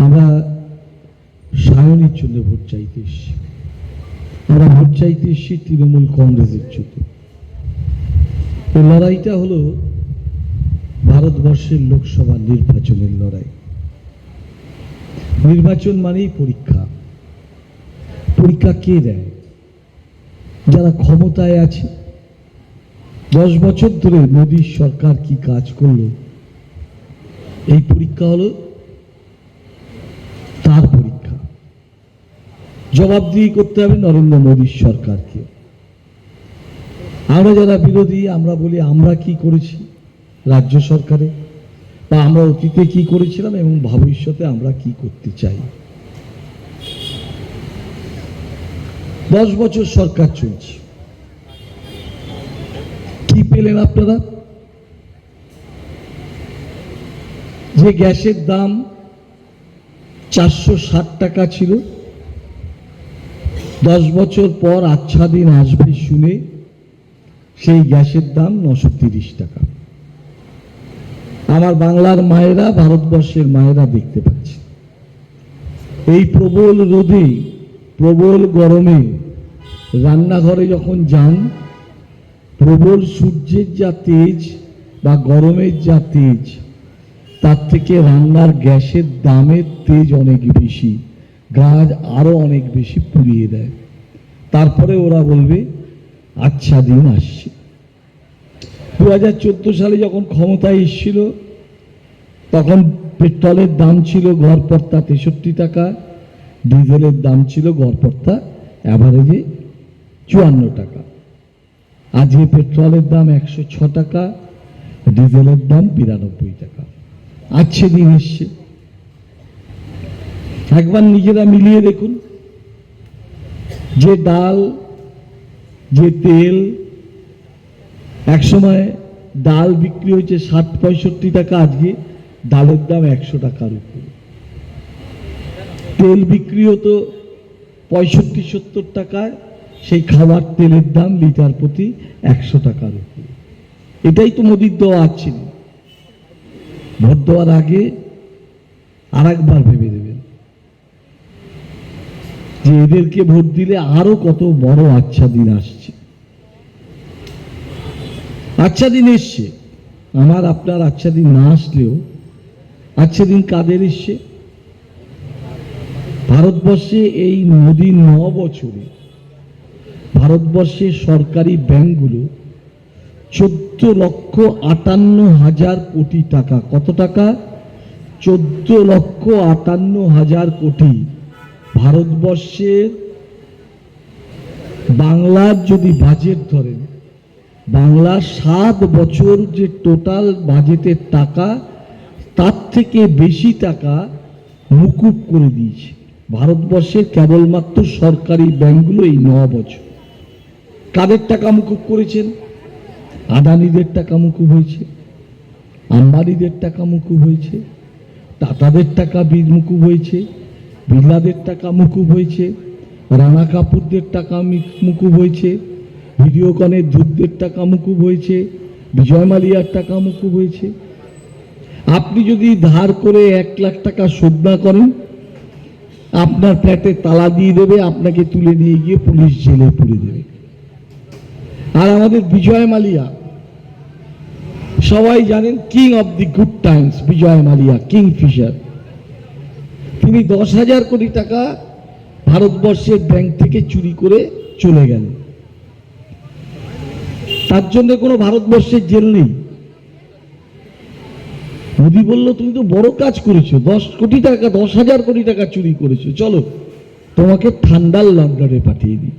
আমরা সায়নির জন্য ভোট চাইতে এসেছি। আমরা ভোট চাইতে এসেছি তৃণমূল কংগ্রেসের জন্য। এই লড়াইটা হলো ভারতবর্ষের লোকসভা নির্বাচনের লড়াই। নির্বাচন মানেই পরীক্ষা। পরীক্ষা কে দেয়? যারা ক্ষমতায় আছে, দশ বছর ধরে মোদীর সরকার কি কাজ করল? এই পরীক্ষা হলো তার পরীক্ষা জবাবদিহি করতে হবে নরেন্দ্র মোদীর সরকারকে। আমরা যারা বিরোধী, আমরা বলি, আমরা কি করেছি রাজ্য সরকারে? বা আমরা অতীতে কি করেছিলাম এবং ভবিষ্যতে আমরা কি করতে চাই? দশ বছর সরকার চলছে। কি পেলেন আপনারা? যে গ্যাসের দাম চারশো ষাট টাকা ছিল দশ বছর পর আচ্ছা দিন আসবে শুনে সেই গ্যাসের দাম নশো তিরিশ টাকা। আমার বাংলার মায়েরা, ভারতবর্ষের মায়েরা দেখতে পাচ্ছে। এই প্রবল রোদে, প্রবল গরমে রান্নাঘরে যখন যান, প্রবল সূর্যের যা তেজ বা গরমের যা তেজ, তার থেকে রান্নার গ্যাসের দামের তেজ অনেক বেশি। গাছ আরও অনেক বেশি পুড়িয়ে দেয়। তারপরে ওরা বলবে আচ্ছা দিন আসছে। দু হাজার চোদ্দ সালে যখন ক্ষমতায় এসেছিল, তখন পেট্রোলের দাম ছিল গড়পড়তা তেষট্টি টাকা, ডিজেলের দাম ছিল গড়পড়তা অ্যাভারেজে চুয়ান্ন টাকা। আজকে পেট্রোলের দাম একশো টাকা, ডিজেলের দাম বিরানব্বই টাকা। আছে দিন এসছে। একবার নিজেরা মিলিয়ে দেখুন যে ডাল, যে তেল, একসময় ডাল বিক্রি হয়েছে ষাট পঁয়ষট্টি টাকা, আজকে ডালের দাম একশো টাকার উপরে। তেল বিক্রি হতো পঁয়ষট্টি সত্তর টাকায়, সেই খাবার তেলের দাম লিটার প্রতি একশো টাকার উপরে। এটাই তো মোদির দেওয়া আছে ভোট দেওয়ার আগে আর একবার ভেবে যে এদেরকে ভোট দিলে আরও কত বড় আচ্ছা দিন আসছে। আচ্ছা দিন এসছে। আমার, আপনার আচ্ছা দিন না আসলেও আচ্ছা দিন কাদের এসছে? ভারতবর্ষে এই মোদীর ন বছরে ভারতবর্ষের সরকারি ব্যাংকগুলো চোদ্দ লক্ষ আটান্ন হাজার কোটি টাকা। কত টাকা? চোদ্দ লক্ষ আটান্ন হাজার কোটি। ভারতবর্ষের বাংলার যদি বাজেট ধরেন বাংলার সাত বছর যে টোটাল বাজেটের টাকা, তার থেকে বেশি টাকা মুকুব করে দিয়েছে। ভারতবর্ষের কেবলমাত্র সরকারি ব্যাংকগুলো এই ন বছর। কাদের টাকা মুকুব করেছেন? আদানিদের টাকা মুকুব হয়েছে, আম্বানিদের টাকা মুকুব হয়েছে, টাটাদের টাকা মুকুব হয়েছে বিড়লাদের টাকা মুকুব হয়েছে, রানা কাপুরদের টাকা মুকুব হয়েছে ভিডিওকনের দুধদের টাকা মুকুব হয়েছে, বিজয় মালিয়ার টাকা মুকুব হয়েছে। আপনি যদি ধার করে এক লাখ টাকা শোধ না করেন, আপনার ফ্ল্যাটে তালা দিয়ে দেবে, আপনাকে তুলে নিয়ে গিয়ে পুলিশ জেলে পুরে দেবে। আর আমাদের বিজয় মালিয়া, সবাই জানেন king of the good times, Vijay Mallya Kingfisher তিনি দশ হাজার কোটি টাকা ভারতবর্ষের ব্যাংক থেকে চুরি করে চলে গেলেন তার জন্য কোনো ভারতবর্ষের জেল নেই। মোদি বলল, তুমি তো বড় কাজ করেছ, দশ কোটি টাকা, দশ হাজার কোটি টাকা চুরি করেছ। চলো, তোমাকে ঠান্ডার লন্ডনে পাঠিয়ে দিই।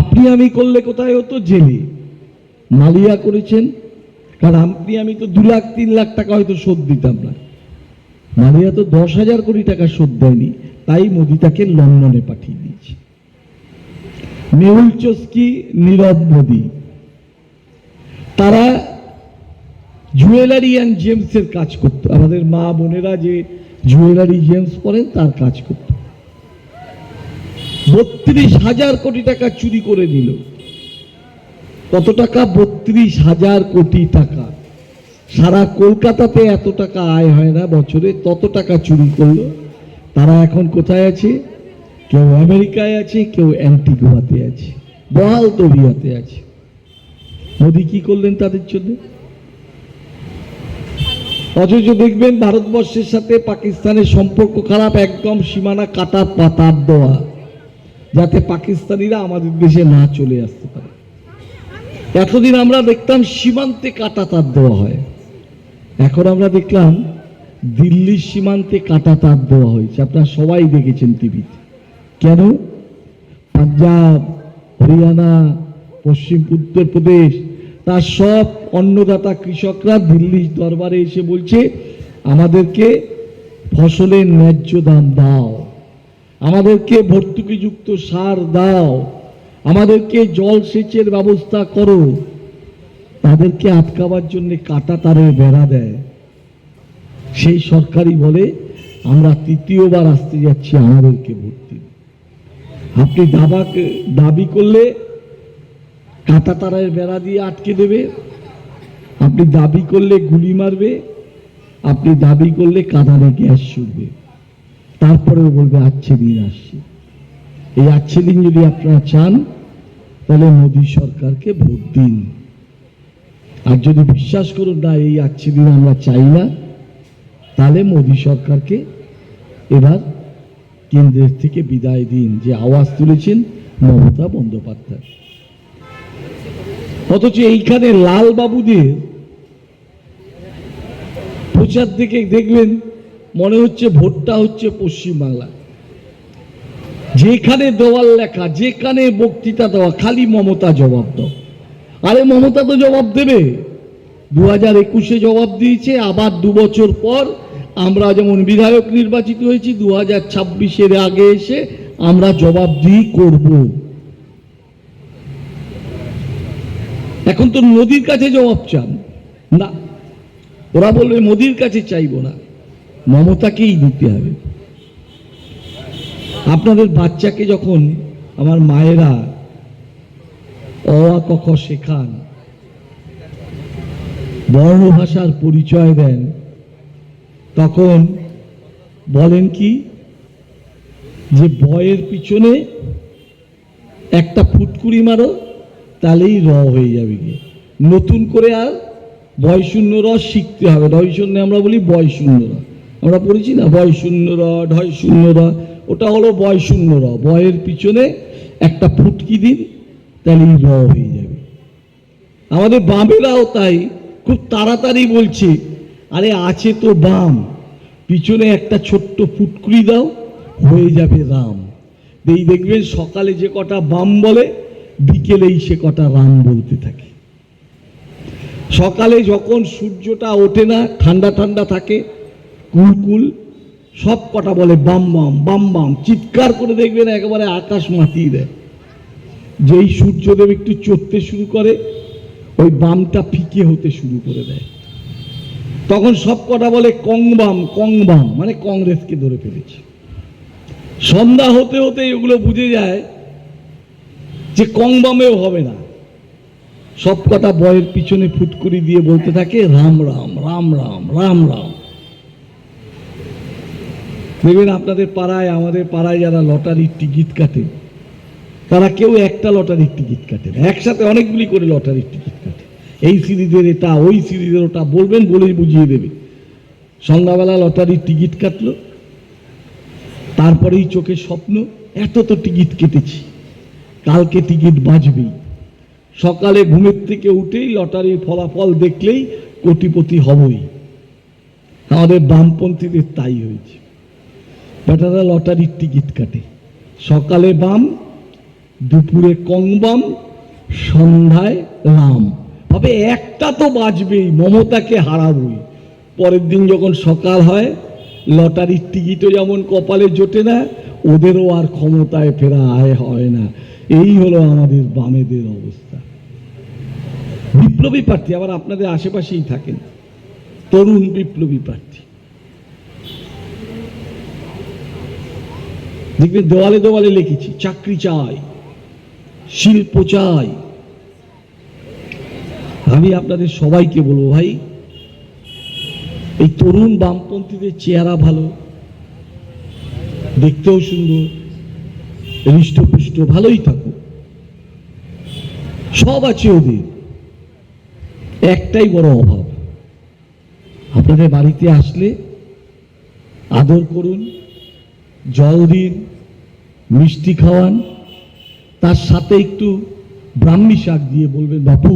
আপনি আমি করলে কোথায় হতো? জেলে। মালিয়া করেছেন, কারণ আপনি আমি তো দু লাখ, তিন লাখ টাকা হয়তো শোধ দিতাম না। মালিয়া তো দশ হাজার কোটি টাকা শোধ দেয়নি, তাই মোদি তাকে লন্ডনে পাঠিয়ে দিয়েছে। মেহুল চস্কি নীরব মোদি। তারা জুয়েলারি অ্যান্ড জেমসের কাজ করতো। আমাদের মা বোনেরা যে জুয়েলারি জেমস পরেন, তার কাজ করতো। বত্রিশ হাজার কোটি টাকা চুরি করে নিল। কত টাকা? বত্রিশ হাজার কোটি টাকা। সারা কলকাতাতে এত টাকা আয় হয় না, বছরে তত টাকা চুরি করল। তারা এখন কোথায় আছে? কেউ আমেরিকায় আছে, কেউ অ্যান্টিগুয়াতে আছে, বহাল তবিয়াতে আছে। মোদি কি করলেন তাদের জন্য? অথচ দেখবেন ভারতবর্ষের সাথে পাকিস্তানের সম্পর্ক খারাপ, একদম সীমানা কাটা পাতার দেওয়া যাতে পাকিস্তানিরা আমাদের দেশে না চলে আসতে পারে। এতদিন আমরা দেখতাম সীমান্তে কাটা তার দেওয়া হয়। এখন আমরা দেখলাম দিল্লির সীমান্তে কাটা তার দেওয়া হয়েছে। আপনারা সবাই দেখেছেন টিভিতে। কেন? পাঞ্জাব, হরিয়ানা, পশ্চিম উত্তরপ্রদেশ তার সব অন্নদাতা কৃষকরা দিল্লির দরবারে এসে বলছে, আমাদেরকে ফসলের ন্যায্য দাম দাও। আমাদেরকে ভর্তুকিযুক্ত সার দাও। আমাদেরকে জল সেচের ব্যবস্থা করো। তাদেরকে আটকাবার জন্য কাটা তারের বেড়া দেয়। সেই সরকারি বলে, আমরা তৃতীয়বার আসতে যাচ্ছি আমাদেরকে দিন আপনি দাবাকে দাবি করলে কাঁটা তারের বেড়া দিয়ে আটকে দেবে। আপনি দাবি করলে গুলি মারবে। আপনি দাবি করলে কাঁদানে গ্যাস ছুটবে। তারপরেও বলবে, আচ্ছে, দিন আসছে। এই আচ্ছে দিন যদি আপনারা চান, তাহলে মোদী সরকারকে ভোট দিন। আর যদি বিশ্বাস করুন, না, এই আচ্ছে দিন আমরা চাই না, তাহলে মোদী সরকারকে এবার কেন্দ্রের থেকে বিদায় দিন। যে আওয়াজ তুলেছেন মমতা বন্দ্যোপাধ্যায়। অথচ এইখানে লাল বাবুদের প্রচার দিকে দেখবেন মনে হচ্ছে ভোটটা হচ্ছে পশ্চিমবাংলা। যেখানে দেওয়াল লেখা, যেখানে বক্তৃতা দেওয়া, খালি মমতা জবাব দাও। আরে মমতা তো জবাব দেবে। দু হাজার একুশে জবাব দিয়েছে, আবার দু বছর পর আমরা যেমন বিধায়ক নির্বাচিত হয়েছি দু হাজার ছাব্বিশের আগে এসে আমরা জবাব জবাবদিহি করব। এখন তো নদীর কাছে জবাব চান। না, ওরা বলবে মোদির কাছে চাইব না। মমতাকেই দিতে হবে। আপনাদের বাচ্চাকে যখন আমার মায়েরা অ আ ক খ শেখান বর্ণ ভাষার পরিচয় দেন। তখন বলেন কি? যে বয়ের পিছনে একটা ফুটকুড়ি মারো, তাহলেই র হয়ে যাবে গিয়ে। নতুন করে আর বয় শূন্য র শিখতে হবে। ঢয় শূন্য আমরা বলি বয় শূন্য র। আমরা পড়েছি না? বয় শূন্য র ঢয় শূন্য র। ওটা হলো বয় শূন্য র। বয়ের পিছনে একটা ফুটকি দিন হয়ে যাবে। আমাদের বামেরাও তাই, খুব তাড়াতাড়ি বলছে, আরে আছে তো বাম, পিছনে একটা ছোট্ট ফুটকুড়ি দাও, হয়ে যাবে রাম। এই দেখবেন সকালে যে কটা বাম বলে, বিকেলেই সে কটা রাম বলতে থাকে। সকালে যখন সূর্যটা ওঠে না, ঠান্ডা ঠান্ডা থাকে কুলকুল সব কটা বলে বাম বাম বাম বাম, চিৎকার করে দেখবেন একেবারে আকাশ মাতিয়ে দেয়। যেই সূর্যদেব একটু চড়তে শুরু করে, ওই বামটা ফিকে হতে শুরু করে দেয়। তখন সব কটা বলে কংবাম কংবাম মানে কংগ্রেসকে ধরে ফেলেছে। সন্ধ্যা হতে হতে এগুলো বুঝে যায় যে কংবামেও হবে না। সব কটা বয়ের পিছনে ফুটকুরি দিয়ে বলতে থাকে, রাম রাম রাম রাম রাম রাম। দেখবেন আপনাদের পাড়ায়, আমাদের পাড়ায় যারা লটারির টিকিট কাটে তারা কেউ একটা লটারির টিকিট কাটে না। একসাথে অনেকগুলি করে লটারির টিকিট কাটে। এই সিরিজের এটা, ওই সিরিজের ওটা বলবেন, বলেই বুঝিয়ে দেবে। সন্ধ্যাবেলা লটারির টিকিট কাটলো। তারপরেই চোখে স্বপ্ন, এত তো টিকিট কেটেছি। কালকে টিকিট বাঁচবেই। সকালে ঘুমের থেকে উঠেই লটারির ফলাফল দেখলেই কোটিপতি হবই। আমাদের বামপন্থীদের তাই হয়েছে। বেটারা লটারির টিকিট কাটে। সকালে বাম দুপুরে কং বাম সন্ধ্যায় রাম। তবে একটা তো বাঁচবেই মমতাকে হারাবই। পরের দিন যখন সকাল হয়, লটারির টিকিটও যেমন কপালে জোটে না, ওদেরও আর ক্ষমতায় ফেরা আয় হয় না। এই হলো আমাদের বামেদের অবস্থা। বিপ্লবী প্রার্থী, আবার আপনাদের আশেপাশেই থাকেন। তরুণ বিপ্লবী প্রার্থী। দেখবেন দেওয়ালে দেওয়ালে লিখেছি, চাকরি চাই। শিল্প চাই। আমি আপনাদের সবাইকে বলব, ভাই, এই তরুণ বামপন্থীদের চেহারা ভালো, দেখতেও সুন্দর, হৃষ্টপুষ্ট, ভালোই থাকুক। সব আছে ওদের। একটাই বড় অভাব। আপনাদের বাড়িতে আসলে আদর করুন, জল দিন, মিষ্টি খাওয়ান তার সাথে একটু ব্রাহ্মী শাক দিয়ে বলবেন বাপু,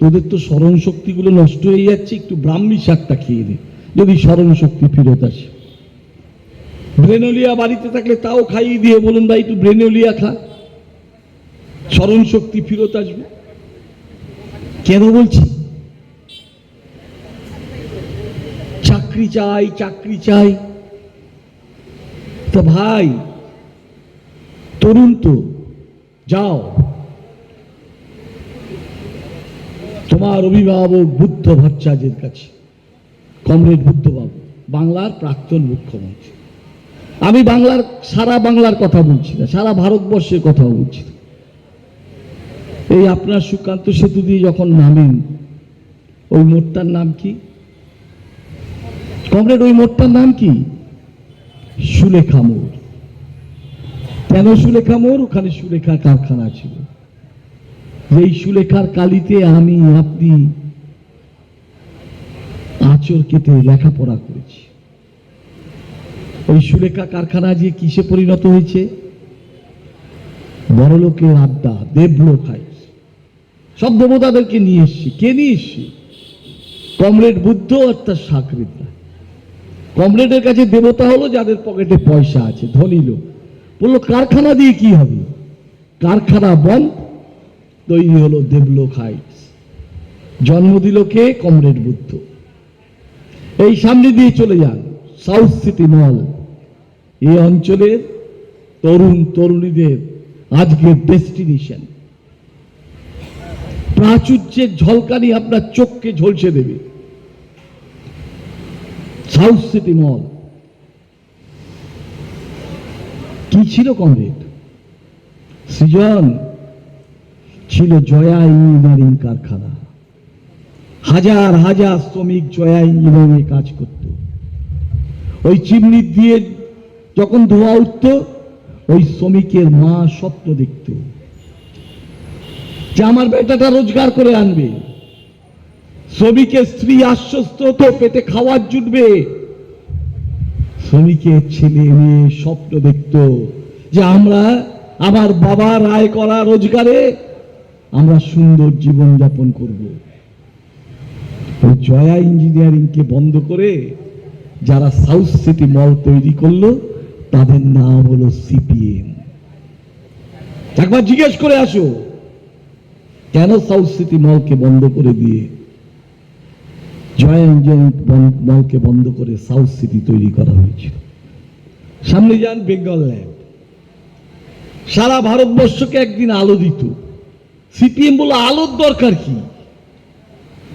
তোদের তো স্মরণ শক্তিগুলো নষ্ট হয়ে যাচ্ছে, একটু ব্রাহ্মী শাকটা খেয়ে দে যদি স্মরণ শক্তি ফেরত আসে। ব্রেনোলিয়া বাড়িতে থাকলে তাও খাইয়ে দিয়ে বলুন, ভাই, একটু ব্রেনোলিয়া খা, স্মরণ শক্তি ফেরত আসবে। কেন বলছি? চাকরি চাই চাকরি চাই। তো ভাই, তরুণ তো যাও। তোমার অভিভাবক বুদ্ধ ভট্টাচার্যের কাছে। কমরেড বুদ্ধবাবু, বাংলার প্রাক্তন মুখ্যমন্ত্রী। আমি বাংলার, সারা বাংলার কথা বলছি না, সারা ভারতবর্ষের কথা বলছি না। এই আপনার সুকান্ত সেতু দিয়ে যখন নামেন, ওই মোড়টার নাম কি? কমরেড, ওই মোড়টার নাম কি? সুলেখা মোড়। কেন সুলেখা মোড় ওখানে সুলেখা কারখানা ছিল। এই সুলেখার কালিতে আমি আপনি আঁচড় কেটে লেখাপড়া করেছি। ওই সুলেখা কারখানা যে কিসে পরিণত হয়েছে? বড়লোকের আড্ডা দেবলোক সব দেবতাদেরকে নিয়ে এসছি। কে নিয়ে এসছি? কমরেড বুদ্ধ আর তার সাকরিতা কমরেডের কাছে দেবতা হলো যাদের পকেটে পয়সা আছে, ধনী লোক। বলল, কারখানা দিয়ে কি হবে? কারখানা বন্ধ, তৈরি হলো দেবলোক হাইটস। জন্ম দিল কে? কমরেড বুদ্ধ। এই সামনে দিয়ে চলে যান, সাউথ সিটি মল। এই অঞ্চলের তরুণ তরুণীদের আজকের ডেস্টিনেশন। প্রাচুর্যের ঝলকানি আপনার চোখকে ঝলসে দেবে। South City Mall. কি ছিল কমরেড সৃজন ছিল জয়া ইঞ্জিনিয়ারিং কারখানা। হাজার হাজার শ্রমিক জয়া ইঞ্জিনিয়ারিং কাজ করত। ওই চিমনি দিয়ে যখন ধোয়া উঠত, ওই শ্রমিকের মা স্বপ্ন দেখত যে আমার বেটাটা রোজগার করে আনবে। শ্রমিকের স্ত্রী আশ্বস্ত হতো, পেটে খাওয়ার জুটবে। শ্রমিকের ছেলে মেয়ে স্বপ্ন দেখত যে আমরা আমার বাবার আয় করা রোজগারে আমরা সুন্দর জীবন যাপন করব। জয়া ইঞ্জিনিয়ারিংকে বন্ধ করে যারা সাউথ সিটি মল তৈরি করল, তাদের নাম হলো সিপিএম। একবার জিজ্ঞেস করে আসো, কেন সাউথ সিটি মলকে বন্ধ করে দিয়ে জয়া ইঞ্জিনিয়ারিং বন- মলকে বন্ধ করে সাউথ সিটি তৈরি করা হয়েছিল। সামনে যান বেঙ্গল ল্যাব সারা ভারতবর্ষকে একদিন আলো দিত। সিপিএম বলল, আলোর দরকার কি?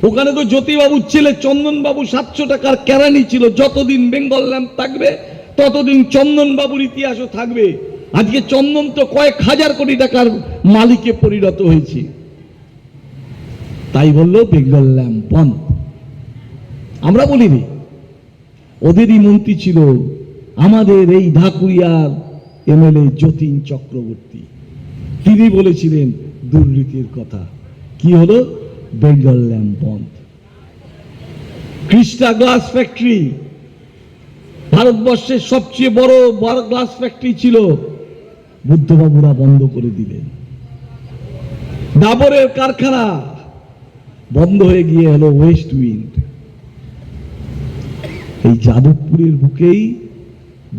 ওখানে তো জ্যোতিবাবুর ছেলে, চন্দনবাবু সাতশো টাকার কেরানি ছিল। যতদিন বেঙ্গল ল্যাম্প থাকবে, ততদিন চন্দনবাবুর ইতিহাসও থাকবে। আজকে চন্দন তো কয়েক হাজার কোটি টাকার মালিকে পরিণত হয়েছে। তাই বলল, বেঙ্গল ল্যাম্প বন্ধ। আমরা বলিনি। ওদেরই মন্ত্রী ছিল আমাদের এই ঢাকুরিয়ার এমএলএ যতীন চক্রবর্তী। তিনি বলেছিলেন দুর্নীতির কথা। কি হলো? বেঙ্গল ল্যাম্প বন্ধ। ক্রিস্টা গ্লাস ফ্যাক্টরি ভারতবর্ষের সবচেয়ে বড় বড় গ্লাস ফ্যাক্টরি ছিল। বুদ্ধবাবুরা বন্ধ করে দিলেন। ডাবরের কারখানা বন্ধ হয়ে গিয়ে হলো ওয়েস্ট উইন্ড। এই যাদবপুরের বুকেই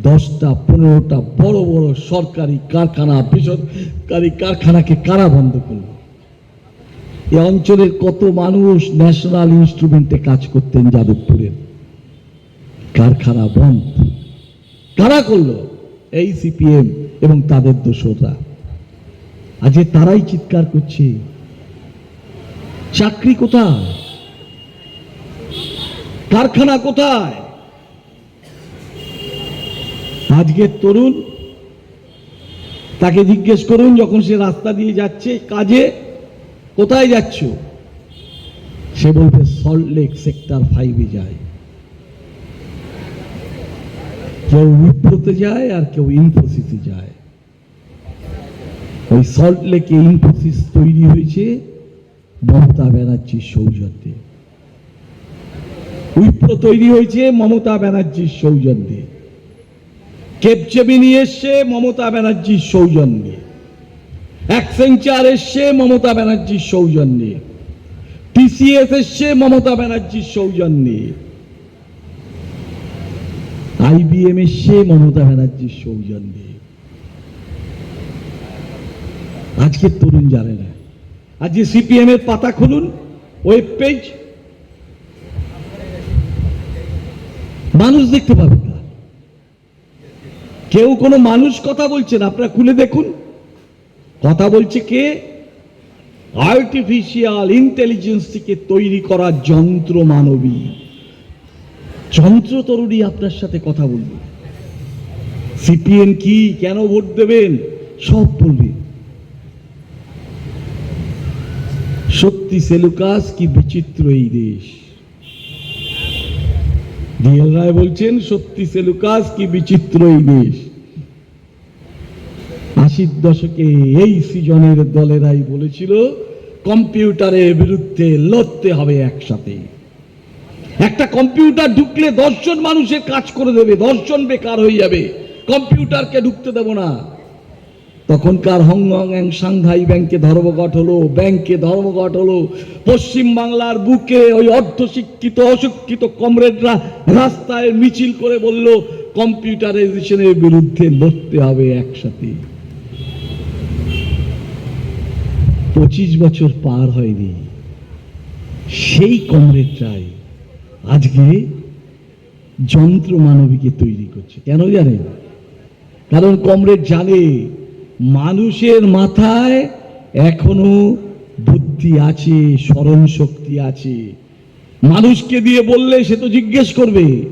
দশটা, পনেরোটা বড় বড় সরকারি কারখানা, বেসরকারি কারখানাকে কারা বন্ধ করল। এই অঞ্চলের কত মানুষ ন্যাশনাল ইনস্ট্রুমেন্টে কাজ করতেন যাদবপুরের? কারখানা বন্ধ। কারা করল? এই সিপিএম এবং তাদের দোসররা। আজকে তারাই চিৎকার করছে, চাকরি কোথায়? কারখানা কোথায়? আজকের তরুণ তাকে জিজ্ঞেস করুন যখন সে রাস্তা দিয়ে যাচ্ছে, কাজে কোথায় যাচ্ছ? সে বলবে সল্ট লেক সেক্টর ফাইভে যায়। কেউ উইপ্রোতে যায় আর কেউ ইনফোসিসে যায়। ওই সল্ট লেকে ইনফোসিস তৈরি হয়েছে মমতা ব্যানার্জির সৌজন্যে। উইপ্রো তৈরি হয়েছে মমতা ব্যানার্জির সৌজন্যে। কেপচেমিনি এসছে মমতা ব্যানার্জির সৌজন্যে। অ্যাক্সেঞ্চার এসছে মমতা ব্যানার্জির সৌজন্যে। টিসিএস এসছে মমতা ব্যানার্জির সৌজন্যে। আইবিএম এসছে মমতা ব্যানার্জির সৌজন্যে। আজকের তরুণ জানে না। আজকে সিপিএম এর পাতা খুলুন, ওয়েব পেজ। মানুষ দেখতে পাবেন না। কেউ কোনো মানুষ কথা বলছেন আপনারা খুলে দেখুন। কথা বলছে কে? আর্টিফিশিয়াল ইন্টেলিজেন্স থেকে তৈরি করা যন্ত্র মানবী। যন্ত্র তরুণী আপনার সাথে কথা বলবে। সিপিএম কি কেন ভোট দেবেন? সব বলবে। সত্যি সেলুকাস কি বিচিত্র এই দেশ? ডিএল রায় বলছেন, সত্যি সেলুকাস কি বিচিত্র এই দেশ? আশির দশকে এই সিজনের দলেরাই বলেছিল, কম্পিউটারের বিরুদ্ধে লড়তে হবে একসাথে। একটা কম্পিউটার ঢুকলে দশজন মানুষের কাজ করে দেবে, দশজন বেকার হয়ে যাবে। কম্পিউটারকে ঢুকতে দেব না। তখনকার হংকং সাংহাই ব্যাংকে ধর্মঘট হলো, ব্যাংকে ধর্মঘট হলো। পশ্চিম বাংলার বুকে ওই অর্ধশিক্ষিত, অশিক্ষিত কমরেডরা রাস্তায় মিছিল করে বলল, কম্পিউটারাইজেশনের বিরুদ্ধে লড়তে হবে একসাথে। পঁচিশ বছর পার হয়নি। সেই কমরেডরাই আজকে যন্ত্র মানবীকে তৈরি করছে। কেন জানেন? কারণ কমরেড জানে, মানুষের মাথায় এখনও বুদ্ধি আছে, স্মরণ শক্তি আছে। মানুষকে দিয়ে বললে সে তো জিজ্ঞেস করবে।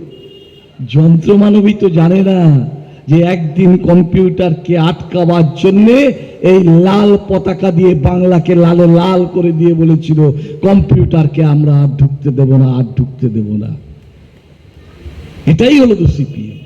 যন্ত্র মানবী তো জানে না যে একদিন কম্পিউটারকে আটকাবার জন্যে এই লাল পতাকা দিয়ে বাংলাকে লালে লাল করে দিয়ে বলেছিল, কম্পিউটারকে আমরা আর ঢুকতে দেব না, আর ঢুকতে দেব না। এটাই হলো তো সিপিএম।